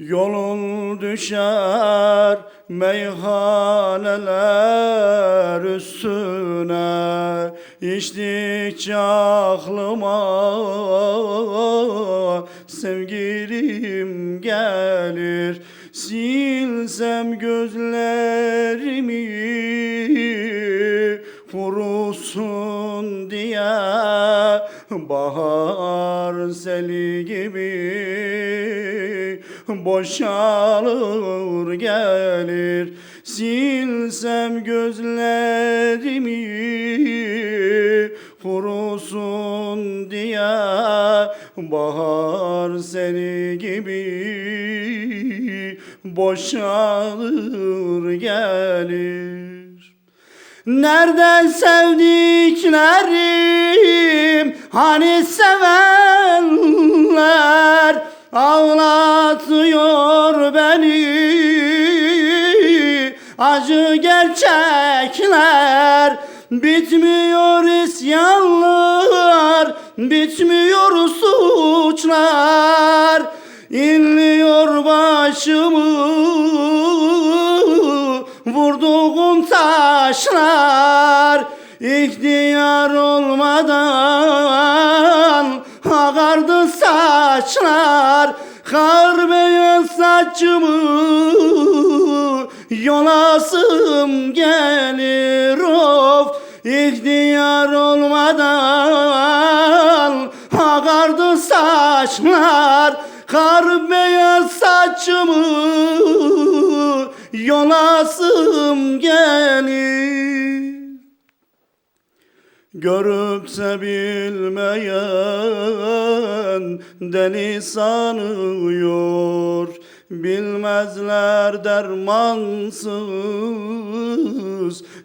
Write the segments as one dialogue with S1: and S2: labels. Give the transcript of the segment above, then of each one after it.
S1: Yolun düşer meyhaneler üstüne. İçtikçe aklıma sevgilim gelir. Silsem gözlerimi kurusun diye. Bahar seli gibi boşalır gelir. Silsem gözlerimi kurusun diye Bahar seni gibi boşalır gelir. Nereden sevdiklerim? Hani sevenler ağlatıyor beni. Acı gerçekler. Bitmiyor isyanlar. Bitmiyor suçlar. İnliyor başımı. Vurduğum taşlar. İhtiyar olmadan ağardı saçlar. Kar saçımı yolasım gelir of! İhtiyar olmadan ağardı saçlar. Kar beyaz saçımı yolasım gelir. Görüp de bilmeyen deli sanıyor Bilmezler dermansız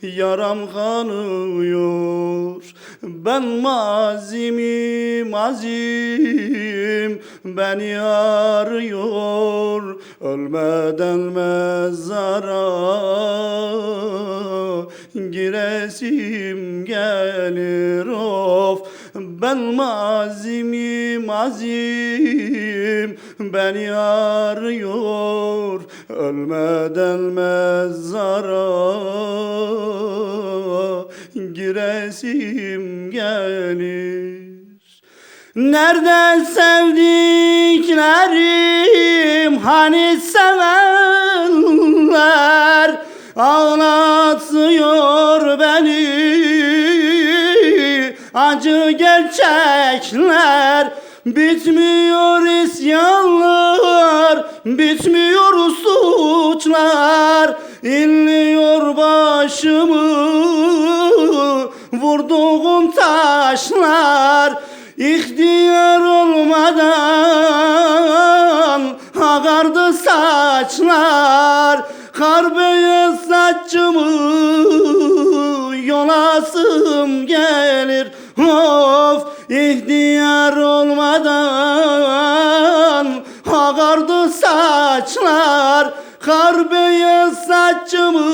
S1: yaram kanıyor. Ben mazimi mazim beni arıyor. Ölmeden mezara giresim gelir. Of Ben mazimi mazim beni arıyor Ölmeden mezara giresim gelir. Nereden sevdiklerim? Hani sevenler ağlatıyor beni. Acı gerçekler bitmiyor isyanlar bitmiyor suçlar. İnliyor başımı vurduğum taşlar. İhtiyar olmadan ağardı saçlar. Kar beyaz saçımı yolasım gelir. Of ihtiyar olmadan ağardı saçlar kar beyaz saçımı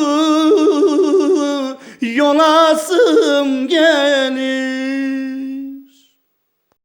S1: yolasım gelir